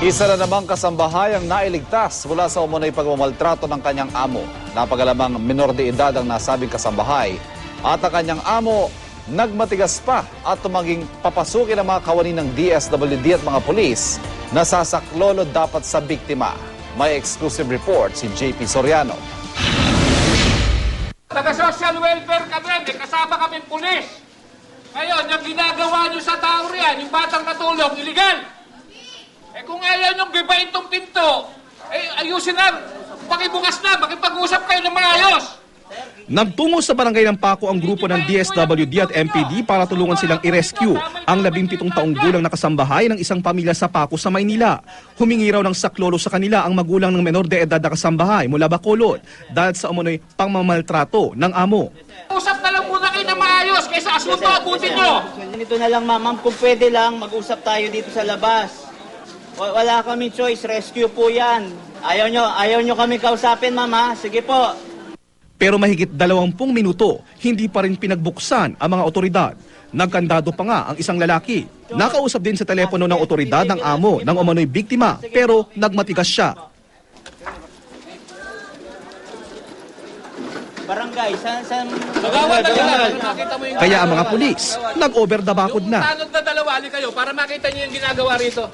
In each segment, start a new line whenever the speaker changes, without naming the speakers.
Isa na namang kasambahay ang nailigtas mula sa umunoy pagmamaltrato ng kanyang amo. Napagalamang minor de edad ang nasabing kasambahay at ang kanyang amo nagmatigas pa at tumaging papasukin ang mga kawani ng DSWD at mga pulis na sasaklolo dapat sa biktima. May exclusive report si JP Soriano.
Taga-social welfare kami, may kasama kaming pulis. Ngayon, yung ginagawa nyo sa tao riyan, yung batang katulong, illegal. Ayaw nyo gibain tong pinto, eh ayusin na, pakibukas na, makipag-usap kayo ng maayos.
Nagtungo sa barangay ng Paco ang grupo ng DSWD at MPD para tulungan silang i-rescue ang 17 taong gulang na kasambahay ng isang pamilya sa Paco sa Maynila. Humingi raw ng saklolo sa kanila ang magulang ng menor de edad na kasambahay mula Bacolod dahil sa umunoy pangmamaltrato ng amo.
Usap na lang muna kayo ng maayos kaysa asunto abutin nyo.
Ganito na lang Ma'am, kung pwede lang, mag-usap tayo dito sa labas. Wa- Wala kami choice, rescue po yan. Ayaw nyo, ayaw nyo kami kausapin ma'am ha? Sige po.
Pero mahigit 20 minuto, hindi pa rin pinagbuksan ang mga otoridad. Nagkandado pa nga ang isang lalaki. Nakausap din sa telepono ng otoridad ng amo ng umano'y biktima pero nagmatigas siya.
Barangay, saan, saan?
Magawa na mo yung...
Kaya ang mga pulis, nag-over the bakod
Yung
na.
tanod na dalawali kayo para makita nyo yung ginagawa rito.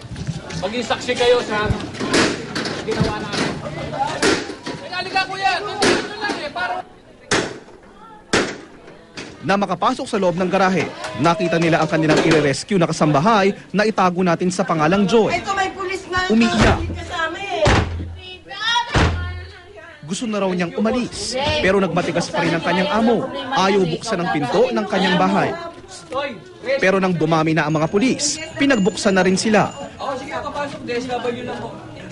Maging saksi kayo sa ginawa namin. Halika ko yan. Ito lang eh, para...
Na makapasok sa loob ng garahe, nakita nila ang kanilang ire-rescue na kasambahay na itago natin sa pangalang Joy.
Ito may pulis nga.
Umiiyak.
Kasama eh.
Gusto na raw niyang umalis, pero nagmatigas pa rin ang kanyang amo. Ayaw buksan ang pinto ng kanyang bahay. Pero nang dumami na ang mga pulis, pinagbuksan na rin sila.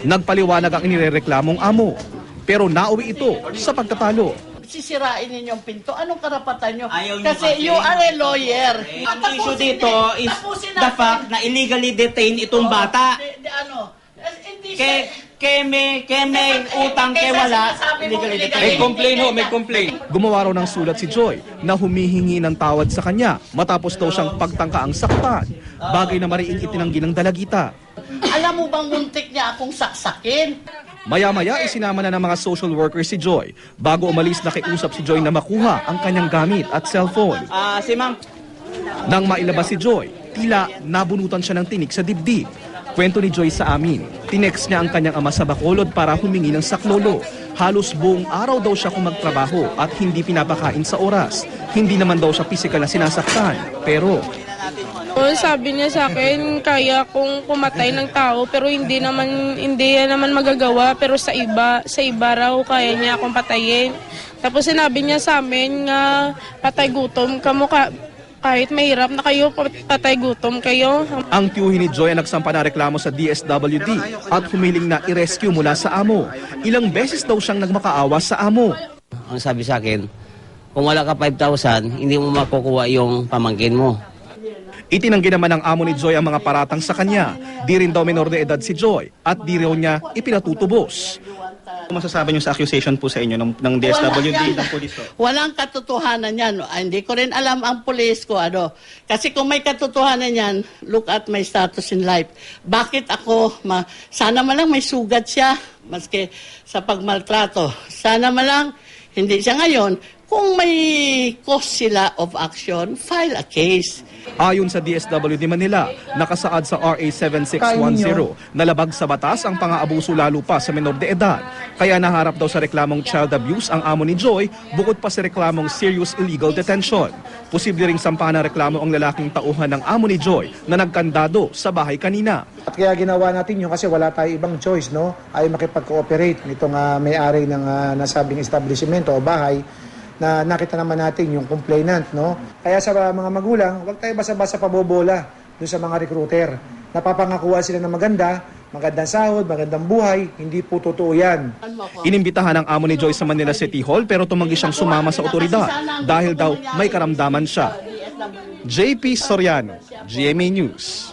Nagpaliwanag ang inirereklamong amo. Pero nauwi ito sa pagtatalo.
sisirain ninyong pinto. Anong karapatan nyo?
Ayaw nyo
kasi,
kasi.
you are a lawyer.
Ang
Tapusin
issue dito is
Tapusin
the fact na illegally detained itong bata.
Di, di, ano? Eh, Hindi
Ke,
siya-
ke may, ke may utang, ke wala, detained.
complaint ho, may complaint.
Gumawa raw ng sulat si Joy na humihingi ng tawad sa kanya matapos daw siyang pagtangka ang saktan. Bagay na mariing itinanggi ng dalagita.
Alam mo bang muntik niya akong saksakin?
Maya-maya isinama na ng mga social workers si Joy. Bago umalis nakiusap si Joy na makuha ang kanyang gamit at cellphone.
Ah, si ma'am,
Nang mailabas si Joy, tila nabunutan siya ng tinik sa dibdib. Kwento ni Joy sa amin, tinext niya ang kanyang ama sa Bacolod para humingi ng saklolo. Halos buong araw daw siya kung magtrabaho at hindi pinapakain sa oras. Hindi naman daw siya pisikal na sinasaktan. Pero
Oo, sabi niya sa akin, kaya kong pumatay ng tao pero hindi naman hindi yan naman magagawa pero sa iba, sa iba raw kaya niya akong patayin. Tapos sinabi niya sa amin nga patay gutom kamo ka kahit mahirap na kayo patay gutom kayo.
ang tiyuhin ni Joy ang nagsampa na reklamo sa DSWD at humiling na i-rescue mula sa amo. Ilang beses daw siyang nagmakaawa sa amo.
ang sabi sa akin, kung wala ka 5,000, hindi mo makukuha yung pamangkin mo.
Itinanggi naman ng amo ni Joy ang mga paratang sa kanya. Di rin daw minor de edad si Joy at di raw niya ipinatutubos.
Ano masasabi niyo sa accusation po sa inyo ng, ng DSWD ng pulis?
Walang katotohanan yan. Ah, hindi ko rin alam ang pulis ko. Ano. Kasi kung may katotohanan yan, look at my status in life. Bakit ako, ma sana malang may sugat siya, maski sa pagmaltrato. Sana malang, hindi siya ngayon, kung may cause sila of action, file a case.
Ayon sa DSWD Manila, nakasaad sa RA 7610 na labag sa batas ang pang-aabuso lalo pa sa menor de edad. Kaya naharap daw sa reklamong child abuse ang amo ni Joy bukod pa sa reklamong serious illegal detention. Posible ring sampahan ng reklamo ang lalaking tauhan ng amo ni Joy na nagkandado sa bahay kanina.
At kaya ginawa natin yun kasi wala tayo ibang choice, no? Ay makipag-cooperate nitong ah, may-ari ng ah, nasabing establishment o bahay na nakita naman natin yung complainant, no? Kaya sa ah, mga magulang, huwag tayo basa-basa pabobola doon sa mga recruiter. Napapangakuha sila ng maganda, magandang sahod, magandang buhay, hindi po totoo yan.
Inimbitahan ang amo ni Joy sa Manila City Hall pero tumanggi siyang sumama sa otoridad dahil daw may karamdaman siya. JP Soriano, GMA News.